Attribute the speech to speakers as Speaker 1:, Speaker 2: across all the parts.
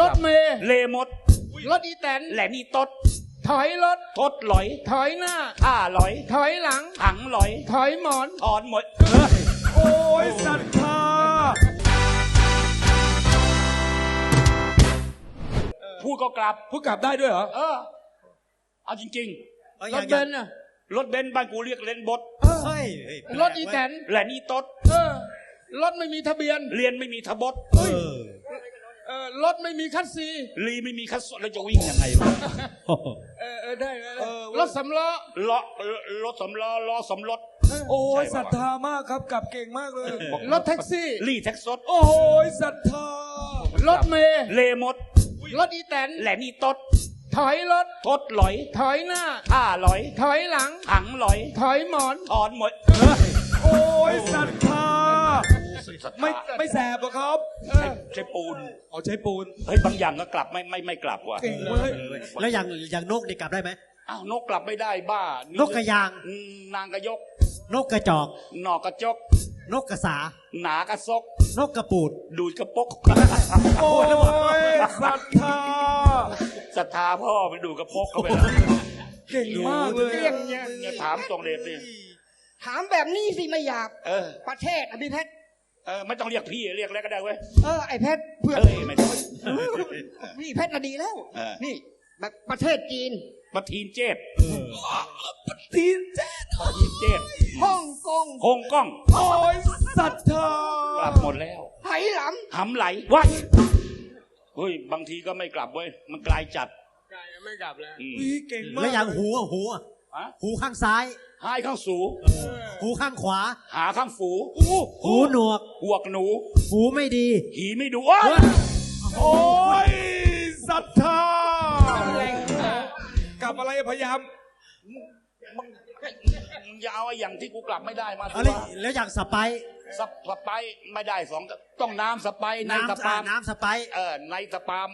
Speaker 1: รถเมย์
Speaker 2: เลมด
Speaker 1: รถอีแตน
Speaker 2: แหลนี่ตด
Speaker 1: ถอยรถ
Speaker 2: ทดหลอย
Speaker 1: ถอยหน้า
Speaker 2: ท่าหลอย
Speaker 1: ถอยหลัง
Speaker 2: ถังหลอย
Speaker 1: ถอยหมอน
Speaker 2: ถอนหมด
Speaker 3: โอ้ยศรัทธา
Speaker 2: พูดก็กลับ
Speaker 3: พูดกลับได้ด้วยเหรอ
Speaker 2: เออ เอาจริง
Speaker 1: รถเบนซ์น่ะ
Speaker 2: ๆ รถเบนซ์บ้านกูเรียกเลนบด
Speaker 4: เฮ้ย
Speaker 1: รถอีแตน
Speaker 2: แหลนี่ตด
Speaker 1: เออ รถไม่มีทะเบียน
Speaker 2: เรียนไม่มีทะบด
Speaker 4: เออ
Speaker 1: เออรถไม่มีคัสซี
Speaker 2: ลีไม่มีคัสแล้วจะวิ่งยังไงวะ
Speaker 1: เออเออได้ได้
Speaker 3: เออ
Speaker 1: รถสำล้อ
Speaker 2: ล้อรถสำล้อล้อสำรถ
Speaker 3: โอ้ย
Speaker 2: ใช่
Speaker 3: ศรั
Speaker 2: ปะ
Speaker 3: ทธามากครับกลับเก่งมากเลย
Speaker 1: รถแท็กซี่
Speaker 2: ลี่แท็กซด
Speaker 3: โอ้ยศรัทธาร
Speaker 1: ถเมย์
Speaker 2: เลมด
Speaker 1: รถอีแตน
Speaker 2: แหลนี่ตด
Speaker 1: ถอยรถ
Speaker 2: ทดหลอย
Speaker 1: ถอยหน้า
Speaker 2: ท่าหลอย
Speaker 1: ถอยหลัง
Speaker 2: ถังหลอย
Speaker 1: ถอยหมอน
Speaker 2: ถอนหมด
Speaker 3: โอ้ยศรัทธาไม่ไม่แสบเหรอครับ
Speaker 2: ใช่ใช่ปูน
Speaker 3: เอาใช้ปูน
Speaker 2: เฮ้ยบางอย่างก็กลับไม่ไม่ไม่กลับว่ะ
Speaker 3: เก่งเว้ย
Speaker 4: แล้วอย่างอย่างนกนี่กลับได้ไหม
Speaker 2: อ้าวนกกลับไม่ได้บ้าน
Speaker 4: กกระยาง
Speaker 2: อืมนางกระยก
Speaker 4: นกกระจอก
Speaker 2: หนอกกระจก
Speaker 4: นกกระสา
Speaker 2: หนากระซก
Speaker 4: นกกระปูด
Speaker 2: ดูดกระปก
Speaker 3: โอ้ยศรัทธา
Speaker 2: ศรัทธาพ่อไปดูดกระปกเข้าไปแล้ว
Speaker 3: เก่งมากเลย
Speaker 1: เกลี้ยงเนี่ย
Speaker 2: เนี่ยถามตรงเดชนี่
Speaker 5: ถามแบบนี้สิไม่หยาบ
Speaker 2: เออ
Speaker 5: ประเทศอภิเพชร
Speaker 2: เออไม่ต้องเรียกพี่เรียกอะไรก็ได้เว้ย
Speaker 5: เออไอเพชรเพื่อน
Speaker 2: เอ้ยไม่ต้อง
Speaker 5: นี่เพชรน่ะดีแล้ว
Speaker 2: เออ
Speaker 5: นี่แบบประเทศจีน
Speaker 2: ปะทีนเจด
Speaker 3: ตีนแจ๊ด
Speaker 2: ปะทีนเจด
Speaker 5: ฮ่องกง
Speaker 2: ฮงกล้อง
Speaker 3: โอ้ยศรัทธาก
Speaker 2: ลับหมดแล้ว
Speaker 5: ไหหล
Speaker 2: หำไหลวัดเฮ้ยบางทีก็ไม่กลับเว้ยมันไกลจัด
Speaker 1: ไม่กลับแล้ว
Speaker 2: อืม
Speaker 3: อุ๊ยเก่งมาก
Speaker 4: แล้วอย่างหูอะหู อะ
Speaker 2: ฮะ
Speaker 4: หูข้างซ้าย
Speaker 2: หายข้างสู
Speaker 4: หูข้างขวา
Speaker 2: หาข้างฝู
Speaker 4: หูหนวก
Speaker 2: หวกหนู
Speaker 4: หูไม่ดี
Speaker 2: หีไม่ดูอ้าว
Speaker 3: โอ้ยศรัทธากับอะไรพยายาม
Speaker 2: มึงอย่าเอาไอ้อย่างที่กูกลับไม่ได้มา
Speaker 4: เอา
Speaker 2: สิ
Speaker 4: แล้ว
Speaker 2: วะ
Speaker 4: แล้วอย่างสไปซ์
Speaker 2: สปสไปร์ไม่ได้สองต้องน้ำสไปร์ในส
Speaker 4: น้ำ
Speaker 2: ปา
Speaker 4: อ่า
Speaker 2: ล์ม
Speaker 4: น้ำสไปซ์
Speaker 2: เออในสปาล์ม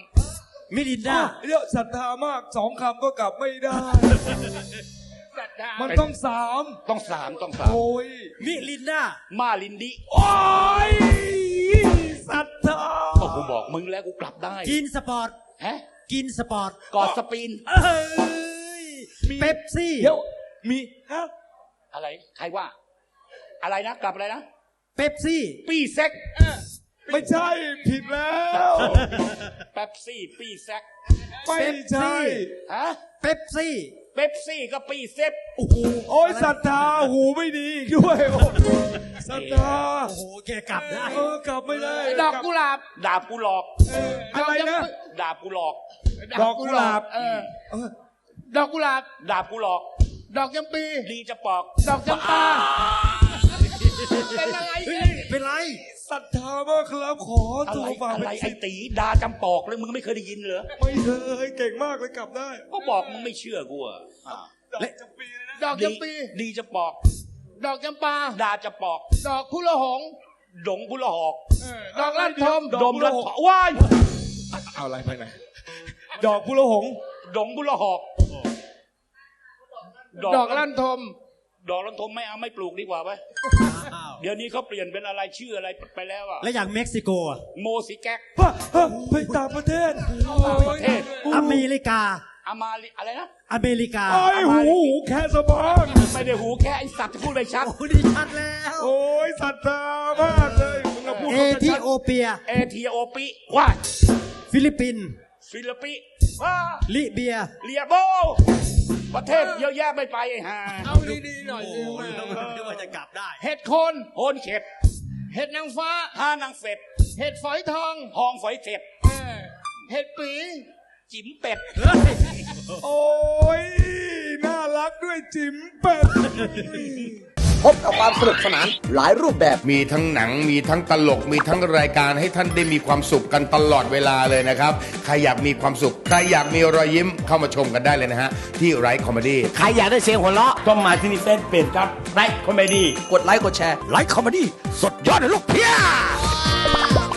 Speaker 4: มิรินดา
Speaker 3: เยอะศรัทธามากสองคำก็กลับไม่ได้ มันต้องสาม
Speaker 2: ต้องสามต้องสาม
Speaker 3: โอ้ย
Speaker 4: มิรินดา
Speaker 2: มาลินดิ
Speaker 3: โอ้ยศรัทธา
Speaker 2: ก็กูบอกมึงแล้วกูกลับได้
Speaker 4: กินสปอร์ต
Speaker 2: ฮะ
Speaker 4: กินสปอร์ต
Speaker 2: กอดสปีน
Speaker 4: เอ้ยเป๊ปซี่
Speaker 3: เดี๋ยวมีฮะ
Speaker 2: อะไรใครว่า อะไรนะกลับอะไรนะ
Speaker 4: เป๊ปซี่
Speaker 2: ปี้เซ็ก
Speaker 3: ไม่ใช่ผิดแล้ว
Speaker 2: แป๊บซี่ ปี้เซ็ก
Speaker 3: ไม่ใช่
Speaker 2: ฮะ
Speaker 4: เป๊ปซี่
Speaker 2: เป๊ปซี่ก็ปี้เซ็ก
Speaker 4: โอ้โห
Speaker 3: โอ้ยศรัทธาหูไม่ดีอีกด้วยโอ้ศรัทธา
Speaker 4: โอ้โหแกกลับได้
Speaker 3: เออกลับไม่ได้
Speaker 1: ดอกกุหลาบ
Speaker 2: ดาบกูหลอก
Speaker 3: เอออะไรนะ
Speaker 2: ดาบกูหลอก
Speaker 3: ดอกกุหลาบ
Speaker 1: เออ
Speaker 3: เออ
Speaker 1: ดอกกุหลาบ
Speaker 2: ดาบกูหลอก
Speaker 1: ดอกจำปี
Speaker 2: ดีจะปอก
Speaker 1: ดอกจำปา เป็นอะไรเนี่ย
Speaker 4: เป็นไร
Speaker 3: ศรัทธามากครับขอ
Speaker 2: อะ
Speaker 3: ตัว
Speaker 2: ไร
Speaker 3: ฝาก
Speaker 2: อะไร
Speaker 3: เป็น
Speaker 2: ไอ้
Speaker 3: สิทธิ์
Speaker 2: ตีดาจำปอกเลยมึงไม่เคยได้ยินเหรอ
Speaker 3: ไม่เคยเก่งมากเลยกลับได้
Speaker 2: ก็บอกมึงไม่เชื่อกูอะอ่า
Speaker 3: ดอกจำปีเลยนะ
Speaker 1: ดอก
Speaker 2: ดี
Speaker 1: จำปี
Speaker 2: ดีจะปอก
Speaker 1: ดอกจำปา
Speaker 2: ดาจะปอก
Speaker 1: ดอกพุละหงส์
Speaker 2: ดงกุละหอก
Speaker 1: ดอกลั่นทม
Speaker 2: ดมละว้าย
Speaker 3: เอาอะไรไปไหนดอกพุโลหงส์
Speaker 2: ดงกุละหอก
Speaker 1: ดอกลั่นทม
Speaker 2: ดอกลันทมไม่เอาไม่ปลูกดีกว่าไหม
Speaker 4: อ้าว
Speaker 2: เดี๋ยวนี้เขาเปลี่ยนเป็นอะไรชื่ออะไรไปแล้วอะ
Speaker 4: แล้วอย่างเม็กซิโกอะ
Speaker 2: โมซิแก๊ก
Speaker 3: ฮะฮะไปต่างประเทศโอ้ย
Speaker 2: ประเทศ
Speaker 4: อเมริกา
Speaker 2: อามาลิอะไรนะ
Speaker 4: อเมริกา
Speaker 3: ไอ้หูหูแค่สะบาน
Speaker 2: ไม่ได้หูแค่ไอสัตว์ที่พูดไม่ชัด
Speaker 4: โอ้ดีชัดแล้ว
Speaker 3: โอ้ยศรัทธามากเลยมึงมาพูด
Speaker 4: เอ
Speaker 3: เขาจะ
Speaker 4: ธิ
Speaker 3: ชัด
Speaker 4: โอเปีย
Speaker 2: เอธิโอปิว้าย
Speaker 4: ฟิลิปปินส์
Speaker 2: ฟิลิปปินส์ว้า
Speaker 4: ลิเบีย
Speaker 2: เลียโบ ประเทศเยอะแยะไม่ไปไอ้ห่า
Speaker 1: เอาดีๆหน่อยสิแม่
Speaker 4: นึกว่าจะกลับได้
Speaker 1: เห็ดโคน
Speaker 2: โฮนเข็ด
Speaker 1: เห็ดนางฟ้า
Speaker 2: ห้านางเฟด
Speaker 1: เห็ดฝอยทอง
Speaker 2: หองฝอยเสร็จ
Speaker 1: เออเห็ดปี
Speaker 2: จิ๋มเป็ด
Speaker 3: โอ้ย น่ารักด้วยจิ๋มเป็ด
Speaker 6: พบกับความสนุกสนานหลายรูปแบบ
Speaker 7: มีทั้งหนังมีทั้งตลกมีทั้งรายการให้ท่านได้มีความสุขกันตลอดเวลาเลยนะครับ ใครอยากมีความสุข ใครอยากมีรอยยิ้มเข้ามาชมกันได้เลยนะฮะ ที่ไรคอมเมดี้
Speaker 6: ใครอยากได้เสียงหัวเราะ
Speaker 2: ต้องมาที่นี่เฟซเป็นครับไรคอมเมดี้
Speaker 6: กดไลค์กดแชร์ไลค์คอมเมดี้สดยอดเลยลูกเพีย